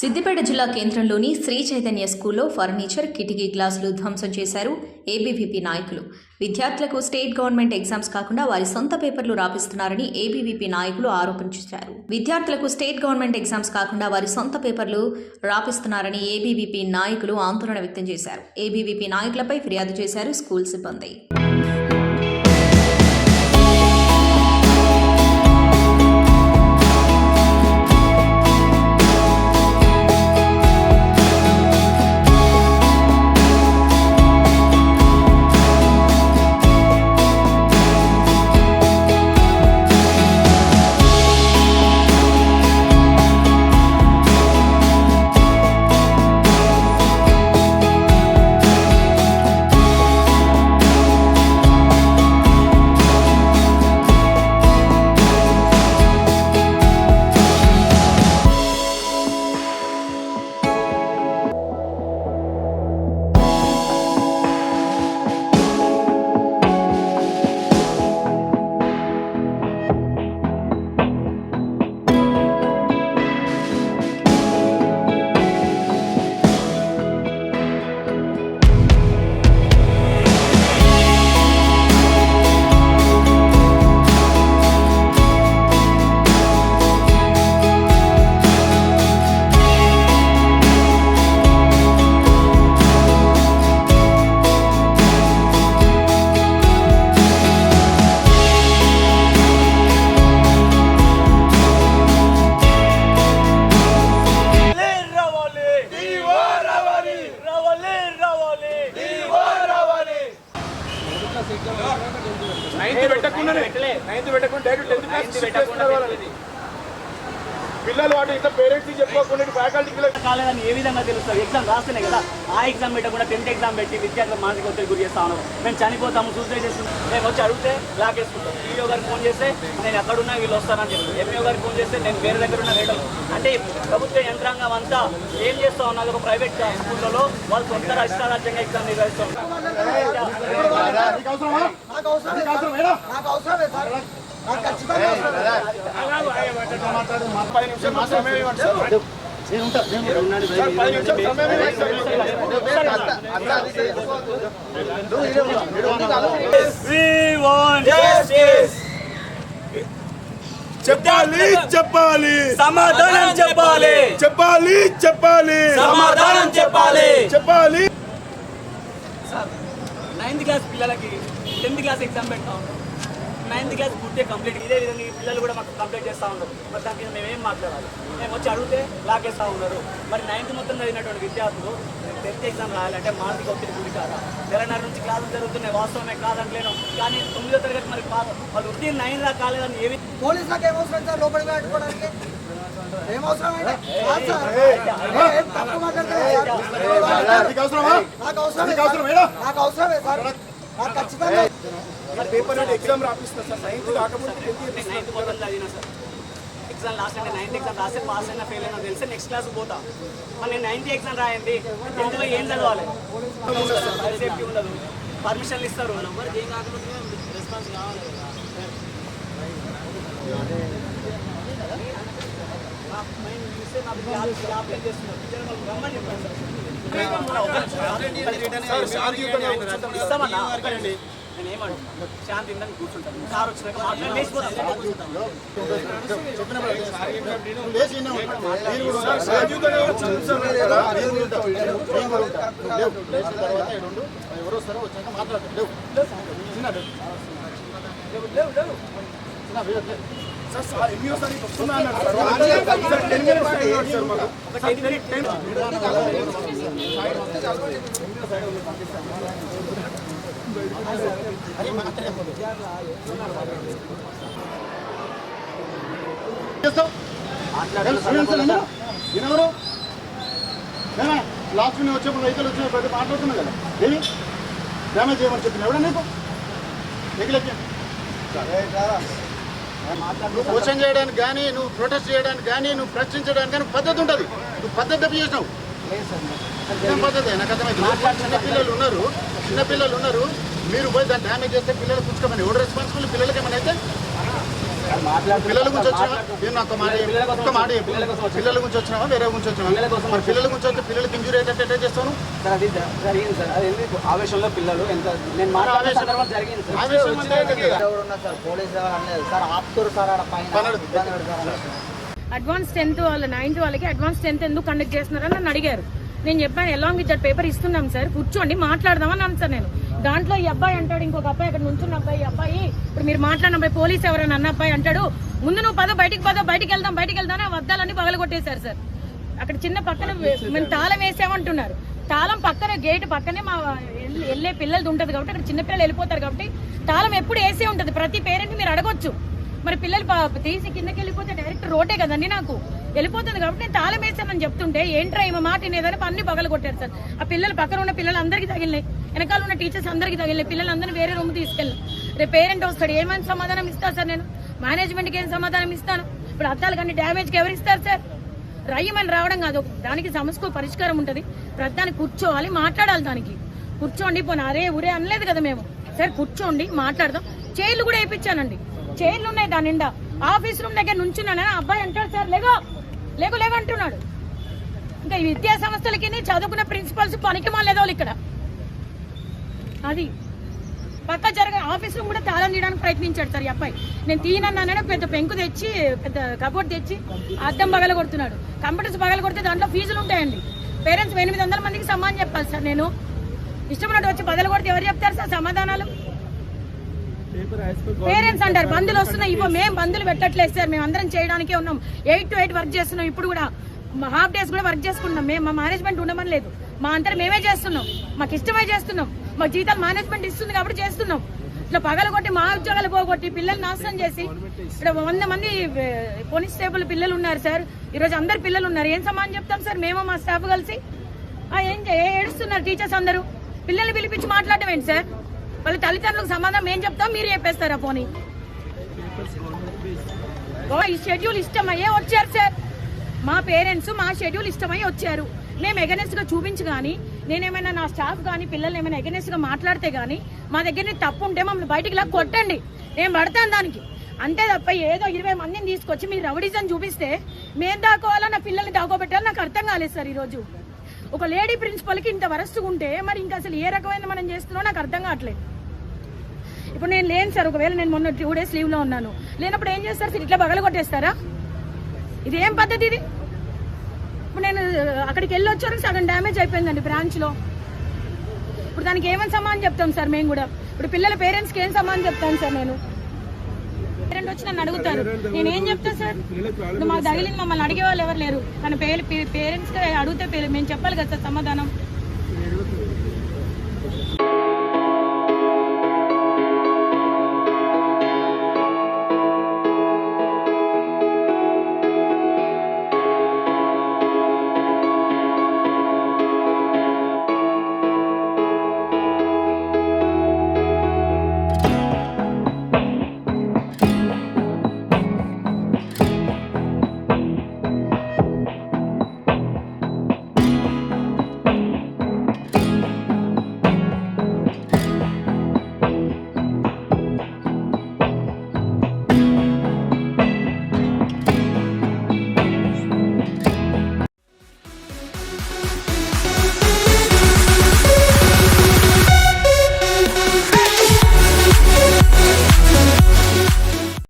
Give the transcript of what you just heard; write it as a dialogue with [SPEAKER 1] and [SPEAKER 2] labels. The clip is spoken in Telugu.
[SPEAKER 1] సిద్దిపేట జిల్లా కేంద్రంలోని శ్రీ చైతన్య స్కూల్లో ఫర్నిచర్ కిటికీ గ్లాసులు ధ్వంసం చేశారు ఏబీవీపీ నాయకులు. విద్యార్థులకు స్టేట్ గవర్నమెంట్ ఎగ్జామ్స్ కాకుండా వారి సొంత పేపర్లు రాపిస్తున్నారని ఏబీవీపీ నాయకులు ఆరోపించారు. విద్యార్థులకు స్టేట్ గవర్నమెంట్ ఎగ్జామ్స్ కాకుండా వారి సొంత పేపర్లు రాపిస్తున్నారని ఏబీవీపీ నాయకులు ఆందోళన వ్యక్తం చేశారు. ఏబీవీపీ నాయకులపై ఫిర్యాదు చేశారు స్కూల్ సిబ్బంది.
[SPEAKER 2] నైన్త్ పెట్టకుండా నైన్త్ పెట్టకుండా డైరెక్ట్ టెన్త్ క్లాస్ పెట్టకుండా పిల్లలు వాటి ఇట్లా పేరెంట్స్ చెప్పుకోకుండా ఫ్యాకల్టీ
[SPEAKER 3] కాలేదని ఏ విధంగా తెలుస్తుంది? ఎగ్జామ్ రాస్తేనే కదా. ఆ ఎగ్జామ్ పెట్టకుండా టెన్త్ ఎగ్జామ్ పెట్టి విద్యార్థులు మానసిక ఒత్తిడి గురి చేస్తా ఉన్నాం మేము చనిపోతాము సూసైడ్ చేస్తున్నాం. మేము వచ్చి అడిగితే బ్లాక్ వేసుకుంటాం ఈఓ గారికి ఫోన్ చేస్తే నేను ఎక్కడున్నా వీళ్ళు వస్తానని చెప్తాను ఎంఈఓ గారికి ఫోన్ చేస్తే నేను వేరే దగ్గర ఉన్న వేయడం అంటే ప్రభుత్వ యంత్రాంగం అంతా ఏం చేస్తా ఉన్నది? ఒక ప్రైవేట్ స్కూళ్ళలో వాళ్ళు సొంత ఇష్టారాజ్యంగా ఎగ్జామ్ నిర్వహిస్తాం
[SPEAKER 4] నాకు అవసరమే నాకు అవసరమే సార్ నాకు ఖచ్చితంగా అవసరమే
[SPEAKER 2] పది నిమిషాలు మా సమయం ఇవ్వండి సార్ సార్, పది నిమిషాలు సమయం ఇవ్వండి చెప్పాలి చెప్పాలి.
[SPEAKER 3] సమాధానం చెప్పాలి.
[SPEAKER 2] చెప్పాలి చెప్పాలి.
[SPEAKER 3] సమాధానం చెప్పాలి.
[SPEAKER 2] చెప్పాలి.
[SPEAKER 3] నైన్త్ క్లాస్ పిల్లలకి టెన్త్ క్లాస్ ఎగ్జామ్ పెడతా ఉన్నాం నైన్త్ క్లాస్ పూర్తిగా కంప్లీట్ ఇదే విధంగా ఈ పిల్లలు కూడా మాకు కంప్లీట్ చేస్తూ ఉన్నారు. మరి దాని మీద మేమేం మాట్లాడాలి? మేము వచ్చి అడిగితే లాగేస్తూ ఉన్నారు. మరి నైన్త్ మొత్తం చదివినటువంటి విద్యార్థులు టెన్త్ ఎగ్జామ్ రాయాలంటే మానసిక ఒత్తిడి గురి కాదా? నెలన్నర నుంచి క్లాసులు జరుగుతున్నాయి వాస్తవమే కాదంటలేను కానీ తొమ్మిదో తరగతి మరి వాళ్ళు ఉత్తీర్ణ నైన్ రా కాలేదని ఏమి
[SPEAKER 4] పోలీసులకు ఏం అవసరం సార్? లోపలికి పెట్టుకోవడానికి ఏం అవసరం అంటే కాదు సార్. ఏం తప్పు మాట్లాడతారు సార్?
[SPEAKER 2] నీకు అవసరం?
[SPEAKER 4] నాకు అవసరమే సార్. నాకు ఖచ్చితంగా
[SPEAKER 2] పేపర్ అంటే ఎగ్జామ్ రాపిస్తా సార్ నైన్త్ కాకపోతే
[SPEAKER 3] ఎగ్జామ్ లాస్ట్ అంటే నైన్త్ ఎగ్జామ్ రాస్తే పాస్ అయినా ఫెయిల్ అయినా తెలిసి నెక్స్ట్ క్లాస్ పోతా మరి నేను నైన్త్ ఎగ్జామ్ రాయండి టెన్త్లో ఏం చదవాలి సేఫ్టీ ఉండదు పర్మిషన్లు ఇస్తారు మరి ఏం కాకపోతే రెస్పాన్స్ కావాలి. ఇస్తామన్నా ఒక్కడండి. నేను ఏమంటున్నా శాంతి ఉందని కూర్చుంటాను. సార్ వచ్చినాక మాట్లాడి. లేచిపోతాం.
[SPEAKER 2] Sir sir MEO sir
[SPEAKER 5] last నేను వచ్చేప్పుడు రైతులు వచ్చిన ప్రతి మాట్లాడుతున్నా కదా ఏమి డ్యామేజ్ చేయమని చెప్పిన ఎవడ నీకు నువ్వు క్వశ్చన్ చేయడానికి కానీ నువ్వు ప్రొటెస్ట్ చేయడానికి కానీ నువ్వు ప్రశ్నించడానికి కానీ పద్ధతి ఉంటుంది. నువ్వు పద్ధతి తప్పి చేసినావు. పద్ధతి నాకు అర్థమైంది. చిన్న పిల్లలు ఉన్నారు. చిన్న పిల్లలు ఉన్నారు. మీరు పోయి దాన్ని డ్యామేజ్ చేస్తే పిల్లలు పుచ్చుకోమని. ఎవరు రెస్పాన్సిబుల్ పిల్లలకి ఏమైనా అయితే? పిల్లల గురించి వచ్చినా నేను నాకు మాట. ఒక్క మాట. పిల్లల గురించి వచ్చినావా? వేరే గురించి వచ్చినావా? మరి పిల్లల గురించి వస్తే పిల్లలకి ఇంజూరీ అయ్యేటట్టు ఎట్లా చేస్తాను
[SPEAKER 3] సార్ అది జ- జరిగింది సార్. అది ఎందుకు ఆవేశంలో పిల్లలు ఎంత నేను మాట్లాడే సందర్భం జరిగింది సార్.
[SPEAKER 5] ఆవేశం
[SPEAKER 4] సార్ పోలీసు ఆపుతారు.
[SPEAKER 6] అడ్వాన్స్ టెన్త్ వాళ్ళ నైన్త్ వాళ్ళకి అడ్వాన్స్ టెన్త్ ఎందుకు కండక్ట్ చేస్తున్నారని నన్ను అడిగారు. నేను చెప్పాను ఎలాంగ్ విత్ దట్ పేపర్ ఇస్తున్నాం సార్. కూర్చోండి మాట్లాడదామని అన్నాను సార్ నేను. దాంట్లో ఈ అబ్బాయి అంటాడు ఇంకొక అబ్బాయి అక్కడ నుంచున్న అబ్బాయి ఈ అబ్బాయి ఇప్పుడు మీరు మాట్లాడిన అబ్బాయి పోలీస్ ఎవరైనా అన్న అబ్బాయి అంటాడు ముందు నువ్వు పద బయటికి పద బయటికి వెళ్దాం బయటికి వెళ్దాం అని ఆ వద్దాలన్నీ పగలగొట్టేశారు సార్. అక్కడ చిన్న పక్కన మేము తాళం వేసామంటున్నారు. తాళం పక్కన గేట్ పక్కనే మా వెళ్ళే పిల్లలది ఉంటుంది కాబట్టి అక్కడ చిన్న పిల్లలు వెళ్ళిపోతారు కాబట్టి తాళం ఎప్పుడు వేసే ఉంటుంది. ప్రతి పేరెంట్ మీరు అడగొచ్చు. మరి పిల్లలు పా- తీసి కిందకి వెళ్ళిపోతే డైరెక్ట్ రోడ్డే కదండి నాకు. వెళ్ళిపోతుంది కాబట్టి నేను తాళం వేసానని చెప్తుంటే ఏంట్రా ఈమె మాట వినేదని అన్ని పగలు కొట్టారు సార్. ఆ పిల్లలు పక్కన ఉన్న పిల్లలు అందరికీ తగిలినాయి. వెనకాల ఉన్న టీచర్స్ అందరికీ తగిలినాయి. పిల్లలందరినీ వేరే రూమ్ తీసుకెళ్ళి. రేపు పేరెంట్ వస్తాడు. ఏమైనా సమాధానం ఇస్తా సార్ నేను? మేనేజ్మెంట్కి ఏం సమాధానం ఇస్తాను? ఇప్పుడు అద్దాలు కానీ డ్యామేజ్కి ఎవరు ఇస్తారు సార్? రయ్యమని రావడం కాదు. దానికి సమస్యకు పరిష్కారం ఉంటుంది. ప్రతిదాన్ని కూర్చోవాలి మాట్లాడాలి దానికి. కూర్చోండి పోనీ. అరే ఊరే అనలేదు కదా మేము. సరే కూర్చోండి మాట్లాడదాం. చైర్లు కూడా వేయించానండి. చైర్లు ఉన్నాయి దాని నిండా. ఆఫీస్ రూమ్ దగ్గర నుంచున్నాను? అబ్బాయి అంటాడు సార్ లేదో. లేకు లేగు అంటున్నాడు. ఇంకా ఈ విద్యా సంస్థలకి చదువుకున్న ప్రిన్సిపల్స్ పనికి మాలేదో ఇక్కడ. అది పక్క జరగ ఆఫీసులో కూడా తాళం తీయడానికి ప్రయత్నించాడు సార్ ఈ అబ్బాయి. నేను తీయనన్నానే పెద్ద పెంకు తెచ్చి పెద్ద కబోర్డ్ తెచ్చి అద్దం పగల కొడుతున్నాడు. కంప్యూటర్స్ పగల కొడితే దాంట్లో ఫీజులు ఉంటాయండి. పేరెంట్స్ ఎనిమిది వందల మందికి సమానం చెప్పాలి సార్ నేను. ఇష్టమైనట్టు వచ్చి బదులు కొడితే ఎవరు చెప్తారు సార్ సమాధానాలు? పేరెంట్స్ అంటారు బంధులు వస్తున్నాయి ఇవ్వ మేము బంధులు పెట్టట్లేదు సార్ మేము అందరం చేయడానికే ఉన్నాం. ఎయిట్ టు ఎయిట్ వర్క్ చేస్తున్నాం ఇప్పుడు కూడా. హాఫ్ డేస్ కూడా వర్క్ చేసుకుంటున్నాం మేము మా మేనేజ్మెంట్ ఉండమని లేదు. మా అంతా మేమే చేస్తున్నాం మాకు ఇష్టమే చేస్తున్నాం మా జీతాలు మేనేజ్మెంట్ ఇస్తుంది కాబట్టి చేస్తున్నాం. ఇట్లా పగలగొట్టి మా ఉద్యోగాలు పోగొట్టి పిల్లల్ని నాశనం చేసి ఇక్కడ వంద మంది కానిస్టేబుల్ పిల్లలు ఉన్నారు సార్. ఈరోజు అందరు పిల్లలు ఉన్నారు. ఏం సమానం చెప్తాం సార్? మేము మా స్టాఫ్ కలిసి. ఆ, ఏం ఏడుస్తున్నారు టీచర్స్ అందరూ. పిల్లల్ని పిలిపించి మాట్లాడడం ఏంటి సార్? వాళ్ళ తల్లిదండ్రులకు సంబంధం ఏం చెప్తాం? మీరు చెప్పేస్తారా పోనీ? ఓ ఈ షెడ్యూల్ ఇష్టమయ్యే వచ్చారు సార్ మా పేరెంట్స్ మా షెడ్యూల్ ఇష్టమయ్యే వచ్చారు. మేము ఎగనెస్ట్గా చూపించి కానీ నేనేమైనా నా స్టాఫ్ కానీ పిల్లలు ఏమైనా ఎగనెస్గా మాట్లాడితే కానీ మా దగ్గర తప్పు ఉంటే మమ్మల్ని బయటికి ఇలా కొట్టండి. నేను పడతాను దానికి. అంతే తప్ప ఏదో ఇరవై మందిని తీసుకొచ్చి మీరు రౌడీజం చూపిస్తే మేము దాకోవాలా? నా పిల్లల్ని దాకోబెట్టాలి? నాకు అర్థం కాలేదు సార్ ఈరోజు. ఒక లేడీ ప్రిన్సిపల్కి ఇంత వరస్ట్గా ఉంటే మరి ఇంకా అసలు ఏ రకమైన మనం చేస్తున్నామో నాకు అర్థం కావట్లేదు. ఇప్పుడు నేను లేను సార్. ఒకవేళ నేను మొన్న టూ డేస్ లీవ్లో ఉన్నాను. లేనప్పుడు ఏం చేస్తారు సార్? ఇట్లా బగలు కొట్టేస్తారా? ఇది ఏం పద్ధతి ఇది? ఇప్పుడు నేను అక్కడికి వెళ్ళి వచ్చారు సగం డ్యామేజ్ అయిపోయిందండి బ్రాంచ్లో ఇప్పుడు దానికి ఏమని సమానం చెప్తాం సార్ మేము కూడా? ఇప్పుడు పిల్లల పేరెంట్స్కి ఏం సమానం చెప్తాను సార్ నేను? పేరెంట్ వచ్చి నన్ను అడుగుతారు. నేను ఏం చెప్తా సార్? ఇప్పుడు మాకు తగిలింది మమ్మల్ని అడిగే వాళ్ళు ఎవరు లేరు. కానీ పేరెంట్స్కి అడిగితే పేరు మేము చెప్పాలి కదా సార్ సమాధానం.